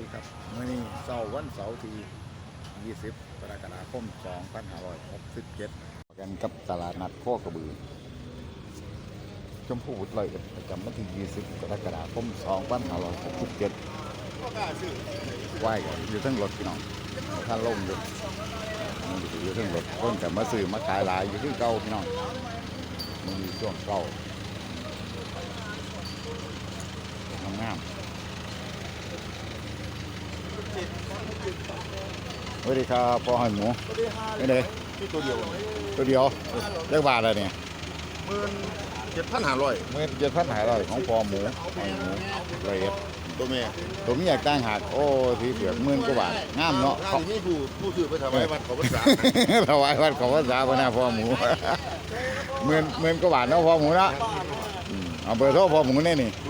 ดีครับมื่อนี้เสาร์วันเสาร์ที่ 20กรกฎาคม 2567กันกับตลาดนัดโคกระบือ ชมพูบุตรเลยประจำวันที่ 20กรกฎาคม 2567ไหวกันอยู่ทั้งรถพี่น้องท่านล่มอยู่อยู่ทั้งรถเพิ่นแต่มาซื้อมาขายหลายอยู่ที่เก่าพี่น้องมันมีช่วงเก่างามๆ สวัสดีครับพ่อหอยหมูนี่เลยที่ตัวเดียวตัวเดียวเรียกบาทอะไรเนี่ยหมื่นเจ็ดพันห้าร้อยเมื่อเจ็ดพันหายร้อยของพ่อหมูหอยหมูละเอียดตัวแม่ตัวมีอยากตั้งหักโอ้ทีเผือกหมื่นกว่าบาทงามเนาะทางนี้ผู้ผู้ซื้อไปทำไมวัดเขาภาษาถวายวัดของภาษาพนาพ่อหมูหมื่นหมื่นกว่าบาทเนาะพ่อหมูเนาะอืมเอาเบอร์โทรพ่อหมูนี่นี่ศู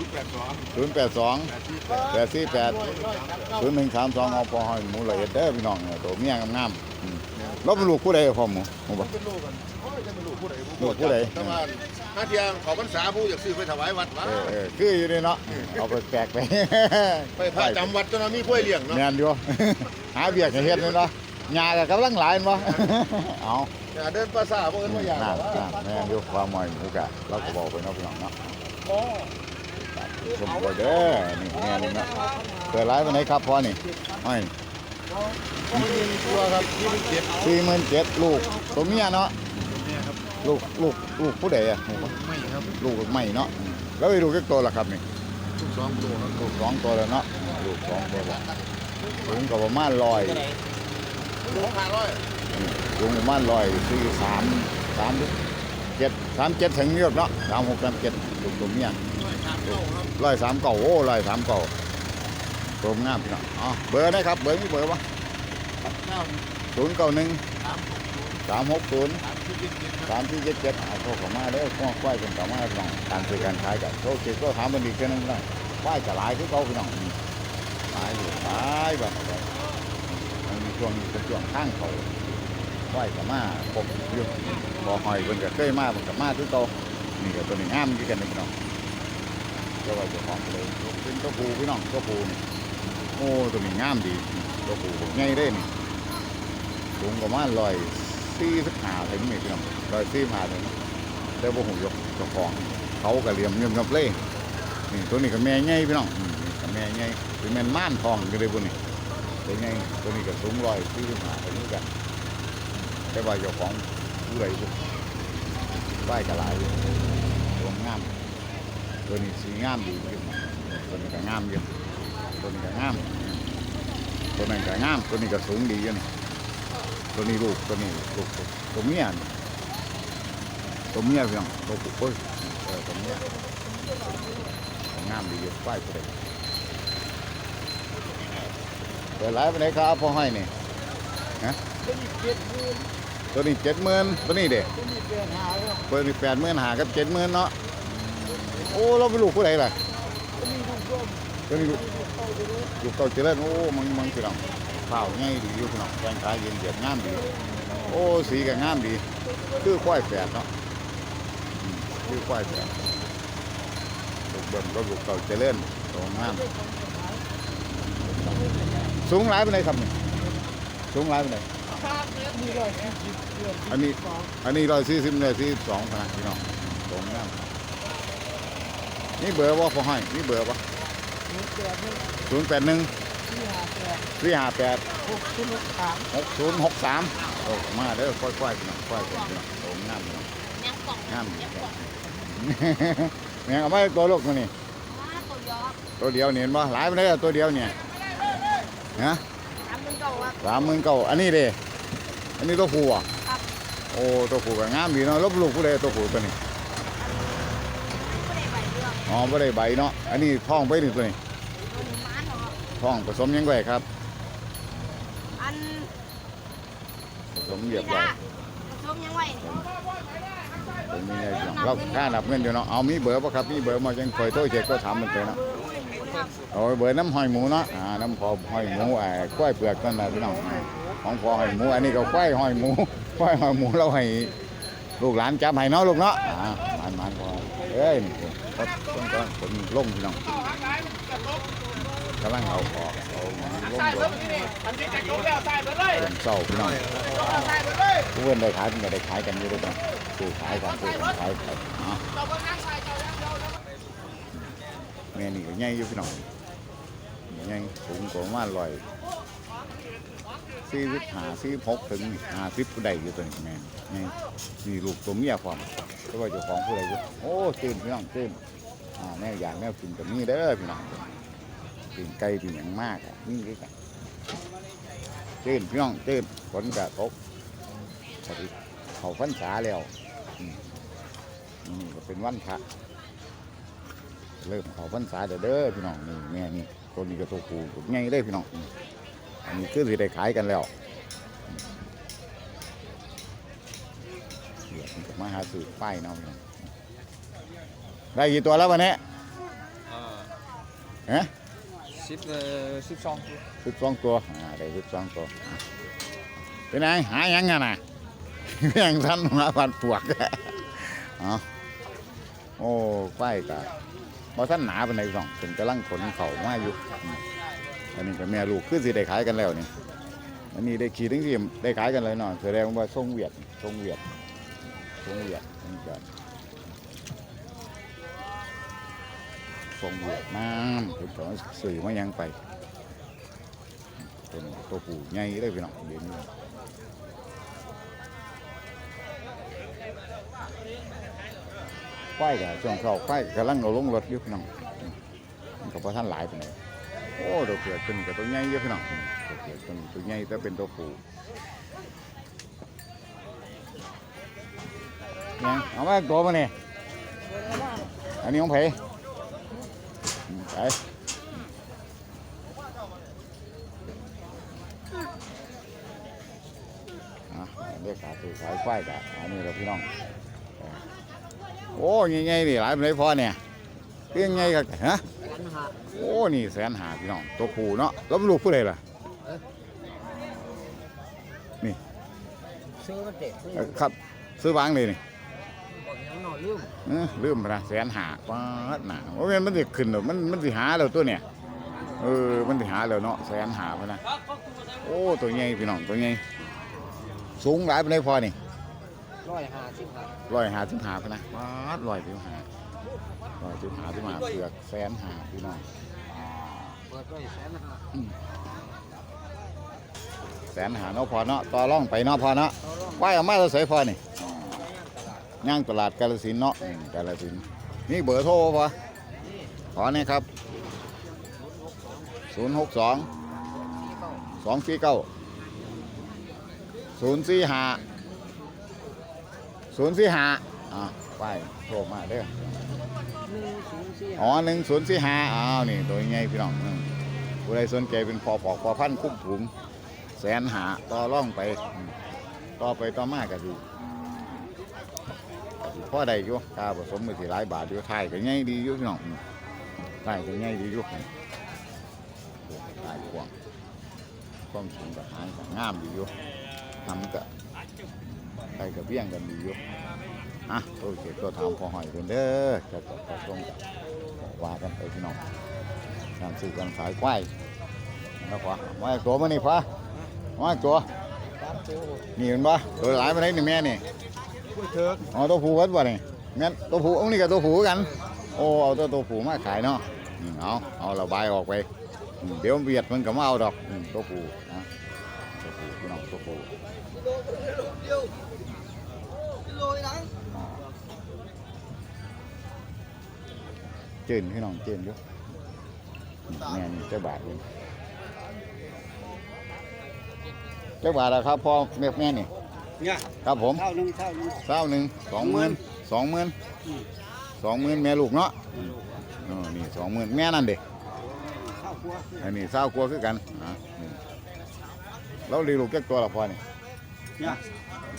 นย์แปดสอง ศูนย์แปดสองแปดสี่แปดแปดสี่แปดศูนย์หนึ่งสามสองเอาพ่อหอยหมูละเอียดเด้อพี่น้องเนี่ยตัวเมียงามๆอืมแลบลูกผู้ใดพ่อหมูหมูบ่เป็นลูกกันโอ้ยจะเป็นลูกผู้ใดลูกผู้ใด แต่ว่าถ้าเทียงเขาภาษาผู้อยากซื้อไปถวายวัดวะเออเออคืออยู่นี่เนาะเอาไปแปลกไป ไปพระจำวัดจนมีกล้วยเลี้ยงเนาะแม่นอยู่ หาเบียกให้เฮ็ดนี่เนาะยาก็กำลังหลายบ่ เอาอย่าเดินภาษาพวกนั้นมาอย่างนั่นนั่นแม่นอยู่ความหมายหมูกะเราก็บอกไปเนาะพี่น้องเนาะ ชมบ่เด้อนี่แม่นี่เนาะเปิดร้านวันไหนครับพ่อนี่อ้อยตัวครับยี่สิบเจ็ด47,000ลูกตัวเมียเนาะเนี่ยครับลูกลูกลูกผู้ใดอะไม่ครับลูกใหม่เนาะแล้วไปดูกี่ตัวล่ะครับนี่ทุกสองตัวครับลูกสองตัวแล้วเนาะลูกสองตัวแล้วสูงก็ประมาณ100ลูกห้าร้อยสูงประมาณร้อยสี่สามสามเจ็ดสามเจ็ดถึงเยอะเนาะสามหกสามเจ็ดลูกตัวเมียค รับครับร้อยสามเก่าโอ้ร้อยสามเก่าตัวงามพี่น้องอ๋อเบอร์ได้ครับ เบอร์มีเบอร์วะเก้าศูนย์เก้าหนึ่งสามหกศูนย์สามหกศูนย์สามสิบเจ็ดเจ็ดสามสี่เจ็ดเจ็ดเอาโทรเข้ามาเด้อข้อควายเป็นเข้ามาพี่น้องการซื้อการขายกันโทรเช็คก็ถามมันอีกแค่นึงนะควายจะหลายที่เขาพี่น้องอืมหลายอยู่หลายแบบมันมีช่วงนี้เป็นช่วงข้างเขาควายกับมาปกอยู่บ่อหอยเพิ่นก็เคยมาเพิ่นก็มาที่โตานี่ก็ตัวนี้งามคือกันนะพี่น้อง เจ้าว่าเจ้าของเลยเป็นตัวผูพี่น้องตัวผูนี่โอ้ตัวนี้งามดีตัวผูใหญ่เด้นี่สูงประมาณร้อยสี่สิบห้าถึงนี่พี่น้องร้อยสี่สิบห้าถึงแต่บ่หูยกเจ้าของเขาก็เหลี่ยมเงียบกับเล่นี่ตัวนี้ก็แม่ใหญ่พี่น้องอืมนี่ก็แม่ใหญ่เป็นแม่นม่านทองอยู่เลยบุนี่ตัวใหญ่ตัวนี้ก็สูงร้อยสี่สิบห้าถึงกันแต่ว่าเจ้าของผู้ใดบุไหว้กระลายอยู่ ตัวนี้สีงามดีอยู่ตัวนี้ก็งามอยู่ตัวนี้ก็งามตัวนั้นก็งามตัวนี้ก็สูงดีอยู่นี่ตัวนี้ลูกตัวนี้ลูกตัวเมียตัวเมียเพียงตัวผู้โอ้ยตัวเมียงามดีอยู่ไหว้ผู้ใดเปิดไลฟ์ไปไหนครับพ่อให้นี่เป็นอีกเจ็ดหมื่นตัวนี้เจ็ดหมื่นตัวนี้เด็กเป็นอีกเดือนหาครับเปิดแปดหมื่นหากับเจ็ดหมื่นเนาะ โอ้เราไปลูกผู้ใดล่ะเป็นอีกลูกร่วมตัวนี้ลูกเข้าไปรู้ลูกเก่าเจริญโอ้มังมังพี่น้องข้าวง่ายดีอยู่พี่น้องแกงขายเย็นเดียดงามดี โอ้สีก็งามดี คือควายแฝดเนาะอืมคือควายแฝดลูกเบิ่มก็ลูกเก่าเจริญโตงามสูงหลายไปไหนใดครับนี่สูงหลายไปไหนใดมีร้อยสี่สิบเดือนอันนี้สองอันนี้ร้อยสี่สิบเนี่ยสี่สองนะพี่น้องตรงนั้น นี่เบอร์ว่าพอให้นี่เบอร์ปะหนึ่งแปดหนึ่งศูนย์แปดหนึ่งสี่ห้าแปดสี่ห้าแปดหกศูนย์หกสามหกศูนย์หกสามโอ้มาเด้อค่อยๆพี่น้องค่อยๆพี่น้องตรงงามพี่น้องยังกล่องงามยังกล่องแม่งเอาไว้ตัวลูกมานี่มาตัวยอตัวเดียวเนี่ยเห็นบ่หลายไปเลยอะตัวเดียวเนี่ยฮะทำเป็นเก่าครับสามหมื่นเก้าอันนี้เด้อันนี้ตัวผู้อะครับโอ้ตัวผู้ก็งามดีเนาะลบลูกผู้ใดตัวผู้ตัวนี้ไม่ได้ใบเรื่ องอ๋อไม่ได้ใบเนาะ อันนี้ท้องไปนี่ตัวนี้ตัวนี้ม้านเหรอครับท้องผสมยังไงครับ อันผสมเรียบนี่ร้อยนะผสมยังไงผมมีไงพี่น้องเราค่านับเงินอยู่เนาะ เอามีเบอร์ป่ะครับ มีเบอร์มาจังคอยโทรเช็คก็ถามมันไปเนาะครับเอาเบอร์น้ำหอยหมูเนาะ อ่า น้ำพอหอยหมูไอ้กล้วยเปลือกนั่นแหละพี่น้อง ของพอหอยหมู อันนี้ก็กล้วยหอยหมูกล้วยหอยหมูเราให้ลูกหลานจับให้เนาะลูกเนาะ อ่ามันมันพอเอ้ย นี่ก็ต้องต้องผมลงพี่น้องกำลังเอาออกเอาลงใส่รเบิถดนี่อันนี้จะจบแล้วใส่เบิดเลยเรื่องเศร้าพี่น้องใส่เบิดเลยผู้เพื่อนได้ขายมันก็ได้ขายกันอยู่ด้วยกันซื้อขายกันซื้อขายกันเนาะเราเบิ่งนั่งย้าแม่นี่ก็ใหญ่อยู่พี่น้องใหญ่สูงกว่าประมาณร้อยสี่สิบหาสี่หกถึงหาสิบผู้ใดอยู่ตัวนี้แม่นใหญ่มีลูกตัวเมียพร้อม แต่ว่าเจ้าของผู้ใดอยู่โอ้ตื่นพี่น้องตื่นอ่าแม่อยากแม่กินกับนี่เด้อพี่น้องกินไก่กินอย่างมากอะนี่ด้วยกันตื่นพี่น้องตื่นฝนกระตกพอดีเขาพรรษาแล้วนี่ก็เป็นวันพระเริ่มเขาพรรษาเด้อเด้อพี่น้องนี่แม่นี่ตัวนี้ก็ตัวผูตัวใหญ่เลยพี่น้องอันนี้คือสิได้ขายกันแล้วอืมเดี๋ยวมันก็มาหาซื้อป้ายเนาะพี่น้องได้กี่ตัวแล้ววันนี้ฮะสิบเอ่อสิบสองสิบสองตัวอ่าได้สิบสองตัวอะเป็นไงหายังไงน่ะแม่งทันมาพันปวกเอ๋อโอ้ป้ายกะพอท่านหนาเป็นไงสองเป็นกำลังขนเข่ามาอยู่อืมอันนี้ก็แม่ลูกคือสิได้ขายกันแล้วนี่อันนี้ได้ขี่ถึงที่ได้ขายกันเลยเนาะแสดงว่าทรงเวียดทรงเวียด ทรงเวียดอันนี่ก็ทรงเวียดน้ำเป็นของสื่อมายังไปเป็นตัวผู้ใหญ่เลยพี่น้องเดี๋ยวนี้ควายกับช่วงเขาควายกำลังเอาลงรถอยู่พี่น้องอืมมันก็พอท่านหลายไปไหนใดโอ้ตัวเกียดเป็นกับตัวใหญ่เยอะพี่น้องอืมตัวเกียดเป็นตัวใหญ่แต่เป็นตัวปู ผู้ยังเอามาตัวมาเนี่ยอันนี้ของไผอืมไปอะเรียกขาตัวขายควายกะอันนี้เราพี่น้อง โอ้ยไงนี่หลายเป็นไรพอเนี่ยเพียงไงกันฮะโอ้นี่แสนหาพี่น้องตัวผู้เนาะแล้วมันลูกผู้ใดล่ะซื้อมาเด็กซื้อเอ้ยครับซื้อวางเลยนี่ เออลืมไปนะแสนหาป้าดหนาโอ้ยมันสิขึ้นหรอมันมันสิหาแล้วตัวเนี่ยเออมันสิหาแล้วเนาะแสนหาพะนะโอ้ตัวใหญ่พี่น้องตัวใหญ่สูงหลายเป็นไรพอนี่ร้อยห้าสิบห้าร้อยหาสิบหาพะนะป้าดร้อยสิบหาร้อยสิบหาสิบหาเปลือกแสนหาพี่น้องเปิดด้วยแสนห้าแสนหาเนาะพอเนาะต่อร่องไปเนาะพอเนาะไหวออกมาเราใส่พอนี่ ย่างตลาดกาลสินธุ์เนาะอืมกาลสินธุ์นี่เบอร์โทรพอขอเนี่ยครับศูนย์หกสองสองสี่เก้าศูนย์สี่ห้าศูนย์สี่ห้าอ่าไปโทรมาเด้อหนึ่งศูนย์สี่อ๋อหนึ่งศูนย์สี่ห้าอ้าวนี่ตัวใหญ่พี่น้องอืมผู้ใดสนใจเป็นพอปอกพอพันธุ์คุ้มถุง แสนหาต่อร่องไปอืมต่อไปต่อมากก็ดีก็สิ พ่อใดอยู่ค่าผสมมือที่หลายบาทอยู่ไทยก็ง่ายดีอยู่พี่น้องไทยก็ง่ายดีอยู่อืมไทยกว้างความสูงกับหางก็งามดีอยู่ทำก็ไทยกับเบี้ยงกันดีอยู่อะโอเคตัวถามพอหอยเป็นเด้อจะจะจะส่งกับว่ากันไปพี่น้องการซื้อการขายควายแล้วพอมาอีกตัวมานี่พอมาอีกตัวสาตัวนี่เห็นปะตัวหลายมาได้หนี่งแม่นี่ อ๋อตัวผูวัดวะนี่แม่นตัวผูองค์นี้กับตัวผูกัน โอ้เอาตัวตัวผูมาขายเนาะเอาเอาระบายออกไป เดี๋ยวเบียดมันก็มาเอาดอกตัวผูนะตัวผูพี่น้องตัวผู้เจนพี่น้องเจนอยู่อืมแม่นี่เจ้าบาทเองเจ้าบาทอะครับพ่อแม่แม่นี่ เนี่ยครับผมเท่านึงเท่านึงเศร้าหนึ่งสองหมื่นสองหมื่นสองหมื่นแม่ลูกเนาะอ๋อนี่สองหมื่นแม่นั่นเด็เท่าครัวอันนี้เศร้ากลัวคือกันอะนี่เราเลี้ยงลูกแก่ตัวละพอนี่เนี่ย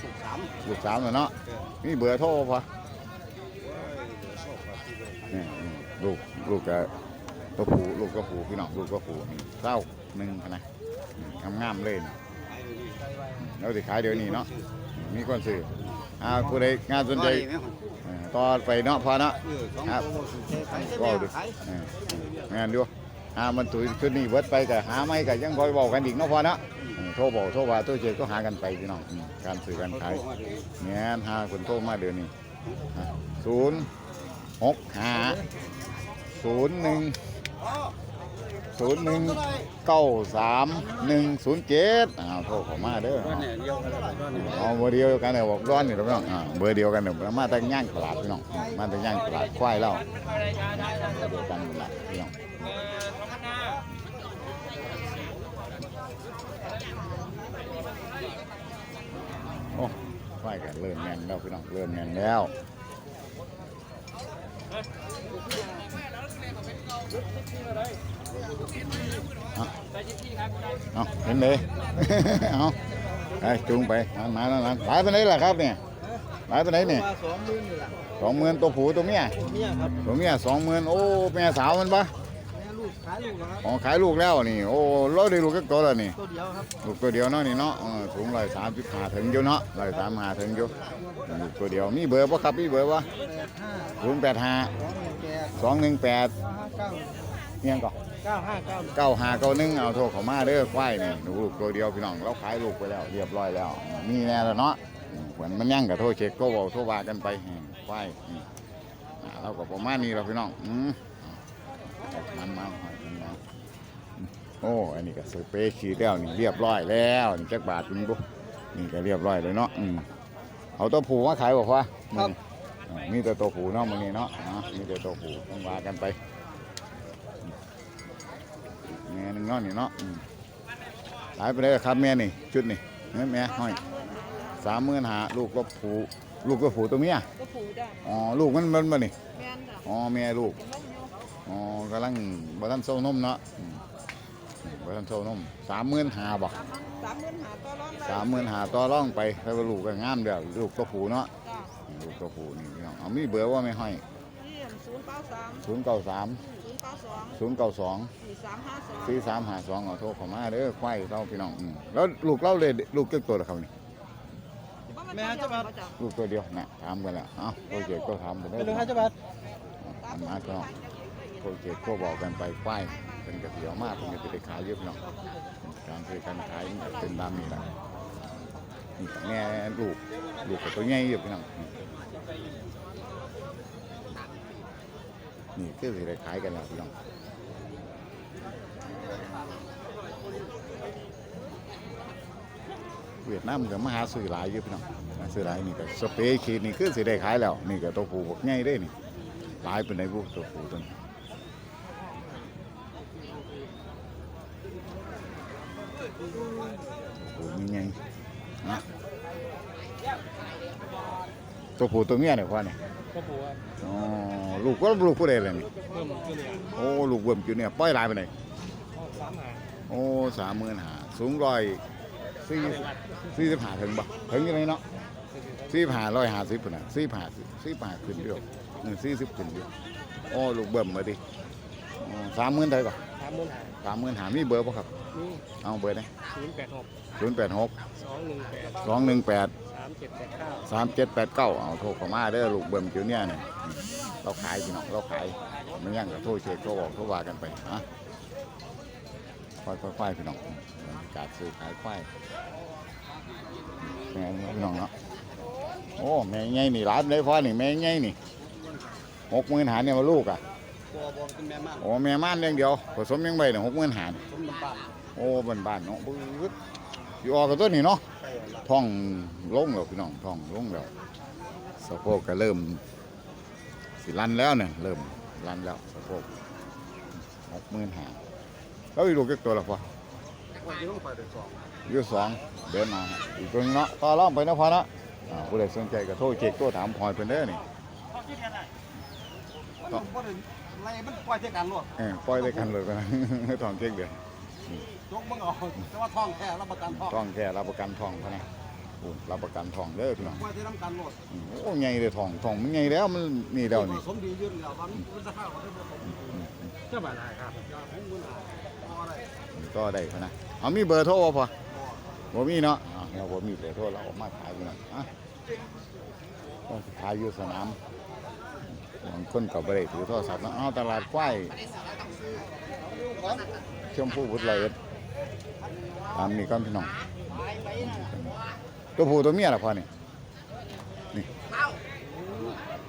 สิบสามลูกสามแล้วเนาะนี่เบอร์โทรพอนี่นี่ลูกลูกกับตัวผูลูกก็ผูพี่น้องลูกก็ผูนี่เศร้าหนึ่งนะทำงามๆเลยนี่ เราสิขายเดี๋ยวนี้เนาะมีคนซื้ออ่าผู้ใดงานสนใจเอ่อต่อไปเนาะพอเนาะเออสองตัวสุดท้ายก็ดูขายเออแม่นอยู่หามันตุยชุดนี้เบิดไปก็หาไม่ก็ยังคอยบอกกันอีกเนาะพอเนาะอืมโทรบอกโทรว่าตัวเจก็หากันไปพี่น้องอืมการสื่อการขายแง่นหาคนโทรมาเดี๋ยวนี้ศูนย์หกห้าศูนย์หนึ่ง ศูนย์หนึ่งเก้าสามหนึ่งศูนย์เจ็ดอ้าวโทรเข้ามาเด้อก้อนเนี่ยเดียวกันก้อนเนี่ยเอาเบอร์เดียวกันเนี่ยบอกร้อนนี่พี่น้องอ่าเบอร์เดียวกันเนี่ยมาแต่ย่างตลาดพี่น้องอืมมาแต่ย่างตลาดควายแล้วเบอร์เดียวกันหมดละพี่น้องโอ้ไฟกันเริ่มแน่นแล้วพี่น้องเริ่มแน่นแล้ว เอาเอาเห็นเลย เอาไปจูงไปมามาแล้วนะหลายไปไหนล่ะครับเนี่ยหลายไปไหนเนี่ยมาสองหมื่นนี่แหละสองหมื่นตัวผู้ตัวเมียเนี่ยครับตัวเมียสองหมื่นโอ้แม่สาวมันปะแม่ลูกขายลูกนะครับอ๋อขายลูกแล้วนี่ โอ้ร้อยได้ลูกก็ตัวแล้วนี่ตัวเดียวครับลูกตัวเดียวเนาะนี่เนาะเออสูงร้อยสามสิบห้าถึงอยู่เนาะร้อยสามห้าถึงอยู่ลูกตัวเดียวมีเบอร์ปะครับมีเบอร์ปะแปดห้าศูนย์แปดห้าสองหนึ่งแปดสองหนึ่งแปดเก้าเนี่ยก็ เก้าห้าเก้าเก้าห้าเก้าหนึ่งเอาโทรเขามาเด้อควายนี่หนูลูกตัวเดียวพี่น้องเราขายลูกไปแล้ว เรียบร้อยแล้วมีแน่แล้วเนาะอืมเหมือนมันยั่งกับโทรเช็คก็บอกโทรว่ากันไปอืมควายอืมอ่าเราก็ประมาณนี้เราพี่น้องอืมมันมาหอยมันมาอืมโอ้อันนี้ก็สเปรย์ขีดแล้วนี่เรียบร้อยแล้วนี่จักบาทคุณบุ๊นี่ก็เรียบร้อยเลยเนาะอืมเอาตัวผูมาขายบอกว่ามื้อนี้อ่ามีแต่ตัวผูเนาะมื้อนี้เนาะอ่ามีแต่ตัวผูต้องว่ากันไป แม่นึงเนาะนี่เนาะอืมหลายไปเลยครับแม่นี่ชุดนี่เห็นแม่ห้อยสามหมื่นหาลูกก็ผูลูกก็ผูตัวเมียก็ผูได้อ๋อลูกมันมันมันนี่แม่นจ้ะอ๋อแม่ลูกเป็นนมอยู่อ๋อกำลังบ่ทันโซ่นมเนาะอืมบ่ทันโซ่นมสามหมื่นหาบ่สามหมื่นหาต่อร้อนได้สามหมื่นหาต่อร่องไปแล้วก็ลูกก็งามเดียวลูกตัวผูเนาะจ้ะลูกตัวผูนี่พี่น้องเอามีเบอร์ว่าไม่ห้อยที่ศูนย์เก้าสามศูนย์ เก้าสามศูนย์เก้าสองศูนย์เก้าสองสี่สามห้าสองสี่สามหาสองเอาโทรเข้ามาเด้อควายเราพี่น้องอืมแล้วลูกเราเลยลูกเก็บตัวเหรอครับนี่แม่จะมาจ้ะลูกตัวเดียวนะถามกันแล้วเอ้าโปรเจกต์ก็ทำไปได้เป็นลูกค้าจะบัตรทำมาก็โปรเจกต์ก็บอกกันไปควายเป็นกระเสียวมากเป็นกระเสียขายเยอะพี่น้องการซื้อการขายมันเป็นตามนี้แหละนี่แม่ลูกลูกกับตัวใหญ่เยอะพี่น้อง นี่คือสิได้ขายกันแล้วพี่น้องเวียดนามก็มาหาซื้อหลายเยอะพี่น้องมาซื้อหลายนี่ก็สเปรย์ขีดนี่คือสิได้ขายแล้ว นี่ก็ตัวผูบักใหญ่เด้นี่หลายเป็นในบุตัวผูตัวนี้ตัวผูมีไงนะ ตัวผูตัวเมียเนี่ยพ่อเนี่ยก็ผัวอ๋อลูกก็ลูกผู้ใดเลยนี่เพิ่มขึ้นเนี่ยโอ้ลูกเบิ่มอยู่เนี่ยปล่อยหลายไปไหนใดสามหาโอ้สามหมื่นหาสูงร้อยสี่สี่สิบห้าถึงบ่ถึงยังไงเนาะสี่ห้าร้อยห้าสิบน่ะสี่ห้าสี่ห้าขึ้นเดียวหนึ่งสี่สิบขึ้นเดียวโอ้ลูกเบิ่มมาดิสามหมื่นเท่าไหร่ก่อนสามหมื่นหาสามหมื่นหามีเบอร์ป่ะครับนี่เอาเบอร์ไหนศูนย์แปดหกศูนย์แปดหกสองหนึ่งแปดสองหนึ่งแปดสาม เจ็ดแปดเก้าสามเจ็ดแปดเก้าเอาโทรเข้ามาเด้อลูกเบิ่มอยู่เนี่ยเนี่ยเราขายพี่น้องเราขายไม่ยั่งกับโทรเช็คโทรบอกโทรว่ากันไปฮะค่อยๆควายพี่น้องบรรยากาศซื้อขายควายแม่นี่พี่น้องเนาะโอ้แม่ใหญ่นี่ร้านได้พอนี่แม่ใหญ่นี่หกหมื่นหาเนี่ยมาลูกอะบัวบัวเป็นแม่มากโอ้แม่ม่านเลี้ยงเดียวผสมยังไงเนี่ยหกหมื่นหาสมบัติโอ้บ้านบ้านๆเนาะบึ้ด อยู่ออกกับตัวนี้เนาะใช่ละท้องลงแล้วพี่น้องท้องลงแล้วสะโพกก็เริ่ม สิรันแล้วเนี่ยเริ่มรันแล้วสะโพกหกหมื่นหาแล้วอีกลูกกี่ตัวละพอวันนี้ต้องไปเดือนสองอยู่สองเดินมาฮะอีกตัวหนึงเนาะต่อรองไปนะพอเนาะอ่าผู้ใดสนใจก็โทรเช็คตัวถามพลอยเป็นเด้อนี่มันบ่ได้ไรมันปล่อยเท่ากันหรอกเออปล่อยได้กันเลยกันนะท้องเช็คเดือน ยกมึงเอาแต่ว่าท่องแค่รับประกันท่องท้องแค่รับประกันท้องเขานะโอ้รับประกันท้องเด้อพี่น้องปล่อยที่น้ำกันหมดอืมโอ้ใหญ่เลยท้องท้องมันใหญ่แล้วมันนี่แล้วนี่สมดียืนแล้วมันมันจะเข้าได้บ่สมเจ้าบ่าวได้ครับให้มึงอะพอได้ก็ได้พะนะเอามีเบอร์โทรบ่พอบ่มีเนาะอ่าเราบ่มีเบอร์โทรเราเอามาขายอยู่นั่นอะต้องขายอยู่สนามบางคนก็บ่ได้ถือโทรศัพท์เนาะเอาตลาดควายชมพู่บุตรละเอียด ตามนี้ก่อนพี่น้อง ตัวผู้ตัวเมียล่ะพ่อนี่นี่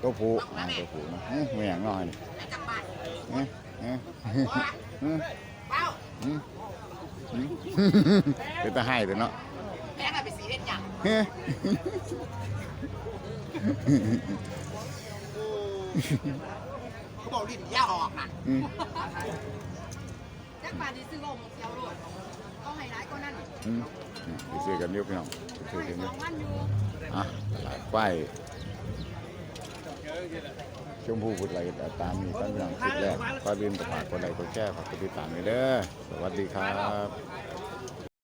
ตัวผู้อ่าตัวผู้นะอื้อไม่อย่างน้อยนี่เอ๊ะเอ๊ะอืมอืมอืมเป็นตาให้เลยเนาะแม่น่ะไปสีเห็ดหยังเฮ้ยเขาบอกลิ้นย่าออกน่ะอืมจักบาทที่ซื้อลมเสียวโลดเอา ให้หลายกว่านั้นอืมนี่ไปซื้อกันเยอะพี่น้องไปซื้อกันสเยออะงวันอยู่อะตลาดป้ายชมพูพุทธไรแต่ตามนี้ตั้งอย่างคลิปแรกก็ลืมกดฝากกดไลค์กดแชร์ฝากกดติดตามด้วยเด้อสวัสดีครับ